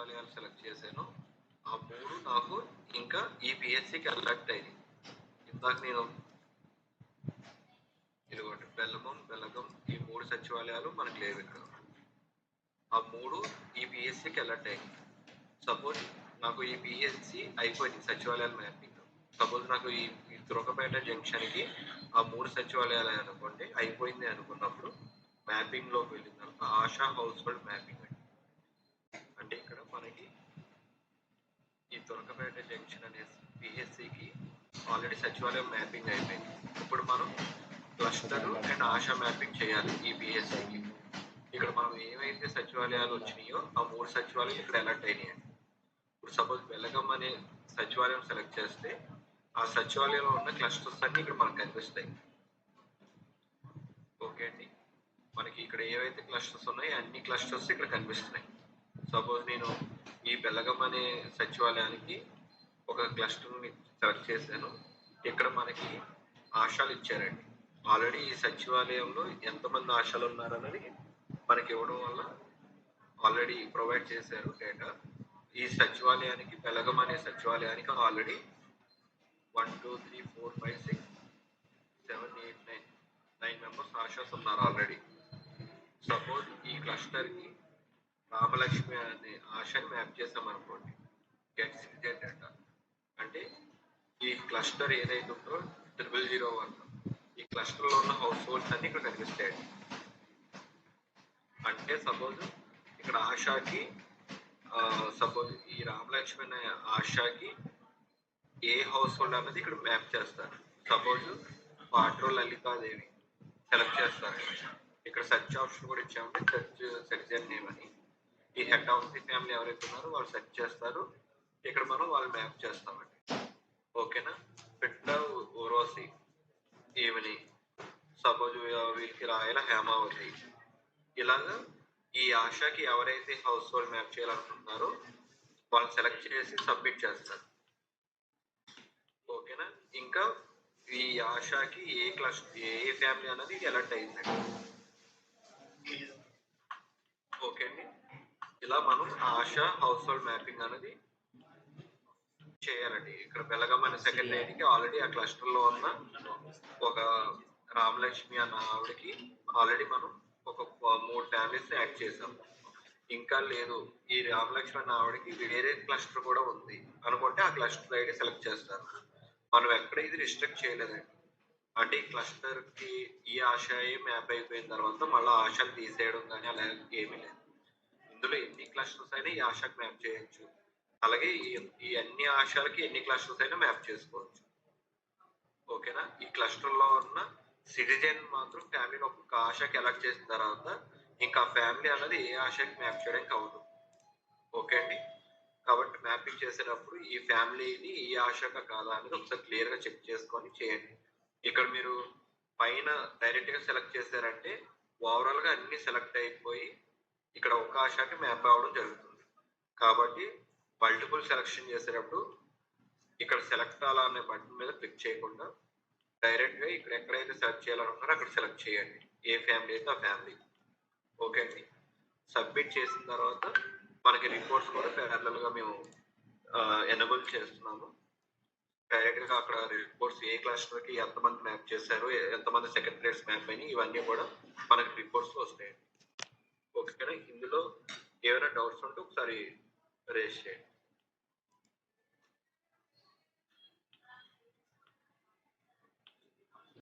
సచివాలయాలు సెలెక్ట్ చేశాను. ఆ మూడు నాకు ఇంకా ఈ పిహెచ్సికి అలర్ట్ అయింది ఇందాక నేను ఇదిగోండి బెల్లమం బెల్లగం ఈ మూడు సచివాలయాలు మనకు లేవు ఇక్కడ. ఆ మూడు ఈ పిఎస్సికి అలర్ట్ అయింది సపోజ్ నాకు ఈ పిఎస్సి అయిపోయింది సచివాలయాల మ్యాపింగ్ సపోజ్ నాకు ఈ తురకపేట జంక్షన్కి ఆ మూడు సచివాలయాలు అనుకోండి అయిపోయింది అనుకున్నప్పుడు మ్యాపింగ్లోకి వెళ్ళింది అనుకో ఆశా హౌస్ హోల్డ్ మ్యాపింగ్ అంటే మనకి ఈ తురకపేట జంక్షన్ అనే పిహెచ్సికి ఆల్రెడీ సచివాలయం మ్యాపింగ్ అయిపోయింది. ఇప్పుడు మనం క్లస్టర్ అండ్ ఆశా మ్యాపింగ్ చేయాలి ఈ పిహెచ్సికి. ఇక్కడ మనం ఏవైతే సచివాలయాలు వచ్చినాయో ఆ మూడు సచివాలయాలు ఇక్కడ అలర్ట్ అయినాయి. ఇప్పుడు సపోజ్ వెలగం అనే సచివాలయం సెలెక్ట్ చేస్తే ఆ సచివాలయంలో ఉన్న క్లస్టర్స్ అన్ని ఇక్కడ మనకు కనిపిస్తాయి. ఓకే అండి. మనకి ఇక్కడ ఏవైతే క్లస్టర్స్ ఉన్నాయో అన్ని క్లస్టర్స్ ఇక్కడ కనిపిస్తున్నాయి. సపోజ్ నేను ఈ బెల్లగం అనే సచివాలయానికి ఒక క్లస్టర్ని సెలెక్ట్ చేశాను. ఇక్కడ మనకి ఆశాలు ఇచ్చారండి. ఆల్రెడీ ఈ సచివాలయంలో ఎంతమంది ఆశాలు ఉన్నారన్నది మనకి ఇవ్వడం వల్ల ఆల్రెడీ ప్రొవైడ్ చేశారు డేటా. ఈ సచివాలయానికి బెలగం అనే సచివాలయానికి already one two three four five six seven eight nine nine members ASHAs ఉన్నారు ఆల్రెడీ. సపోజ్ ఈ క్లస్టర్కి రామలక్ష్మి అనే ఆశని మ్యాప్ చేసాం అనుకోండి. గెట్ సిటిజన్ అంట అంటే ఈ క్లస్టర్ ఏదైతే ఉందో ట్రిపుల్ జీరో వన్ ఈ క్లస్టర్లో ఉన్న హౌస్ హోల్డ్స్ అన్ని ఇక్కడ కనిపిస్తాయండి అంటే సపోజ్ ఇక్కడ ఆశాకి సపోజ్ ఈ రామలక్ష్మి అనే ఆశాకి ఏ హౌస్ హోల్డ్ అన్నది ఇక్కడ మ్యాప్ చేస్తారు. సపోజ్ పాట్రో లలితాదేవి సెలెక్ట్ చేస్తారు. ఇక్కడ సెర్చ్ ఆప్షన్ కూడా ఇచ్చామంటే సెర్చ్ సెర్చ్ నేమ్ అని. ఈ హెడ్ ఆఫ్ ది ఫ్యామిలీ ఎవరైతే ఉన్నారో వాళ్ళు సెట్ చేస్తారు. ఇక్కడ మనం వాళ్ళు మ్యాప్ చేస్తామండి. ఓకేనా? పెట్ట ఓరోసి ఈవిని సపోజ్ వీళ్ళకి రాయల హేమావతి. ఇలాగా ఈ ఆశాకి ఎవరైతే హౌస్ హోల్డ్ మ్యాప్ చేయాలనుకుంటున్నారో వాళ్ళు సెలెక్ట్ చేసి సబ్మిట్ చేస్తారు. ఓకేనా? ఇంకా ఈ ఆశాకి ఏ క్లాస్ ఏ ఫ్యామిలీ అనేది అలర్ట్ అయిందండి ఓకే అండి ఇలా మనం ఆశా హౌస్ హోల్డ్ మ్యాపింగ్ అనేది చేయాలండి. ఇక్కడ బెలగం అనే సెకండ్ లేడీకి ఆల్రెడీ ఆ క్లస్టర్లో ఉన్న ఒక రామలక్ష్మి అన్న ఆవిడకి ఆల్రెడీ మనం ఒక మూడు ఫ్యామిలీస్ యాడ్ చేసాం ఇంకా లేదు ఈ రామలక్ష్మి అన్న ఆవిడకి వేరే క్లస్టర్ కూడా ఉంది. అనుకుంటే ఆ క్లస్టర్ ఐడి సెలెక్ట్ చేస్తారు. మనం ఎక్కడ ఇది రిస్ట్రిక్ట్ చేయలేదండి. అంటే ఈ క్లస్టర్కి ఈ ఆశయే మ్యాప్ అయిపోయిన తర్వాత మళ్ళీ ఆశను తీసేయడం కానీ అలా ఏమీ లేదు. ఇందులో ఎన్ని క్లస్టర్స్ అయినా ఈ ఆశకు మ్యాప్ చేయొచ్చు. అలాగే ఈ అన్ని ఆశలకి ఎన్ని క్లస్టర్స్ అయినా మ్యాప్ చేసుకోవచ్చు. ఓకేనా? ఈ క్లస్టర్లో ఉన్న సిటిజన్ మాత్రం ఫ్యామిలీని ఒక్కొక్క ఆశకి ఎలక్ట్ చేసిన తర్వాత ఇంకా ఫ్యామిలీ అన్నది ఏ ఆశకి మ్యాప్ చేయడానికి అవ్వదు. ఓకే అండి? కాబట్టి మ్యాపింగ్ చేసేటప్పుడు ఈ ఫ్యామిలీని ఈ ఆశక కాదా అనేది ఒకసారి క్లియర్గా చెక్ చేసుకొని చేయండి. ఇక్కడ మీరు పైన డైరెక్ట్గా సెలెక్ట్ చేశారంటే ఓవరాల్గా అన్ని సెలెక్ట్ అయిపోయి ఇక్కడ ఒక ఆశకి మ్యాప్ అవ్వడం జరుగుతుంది. కాబట్టి మల్టిపుల్ సెలక్షన్ చేసేటప్పుడు ఇక్కడ సెలెక్ట్ అలా అనే బటన్ మీద క్లిక్ చేయకుండా డైరెక్ట్గా ఇక్కడ ఎక్కడైతే సెలెక్ట్ చేయాలనుకున్నారో అక్కడ సెలెక్ట్ చేయండి. ఏ ఫ్యామిలీ అయితే ఆ ఫ్యామిలీ ఓకే అండి? సబ్మిట్ చేసిన తర్వాత మనకి రిపోర్ట్స్ కూడా ప్యారలల్గా మేము ఎనబుల్ చేస్తున్నాము. డైరెక్ట్గా అక్కడ రిపోర్ట్స్ ఏ క్లాస్టర్కి ఎంతమంది మ్యాప్ చేశారు ఎంతమంది సెక్రటరీస్ మ్యాప్ అయినాయి ఇవన్నీ కూడా మనకి రిపోర్ట్స్ వస్తాయండి. ఓకేనా ఇందులో ఏమైనా డౌట్స్ ఉంటే ఒకసారి రేస్ చేయండి.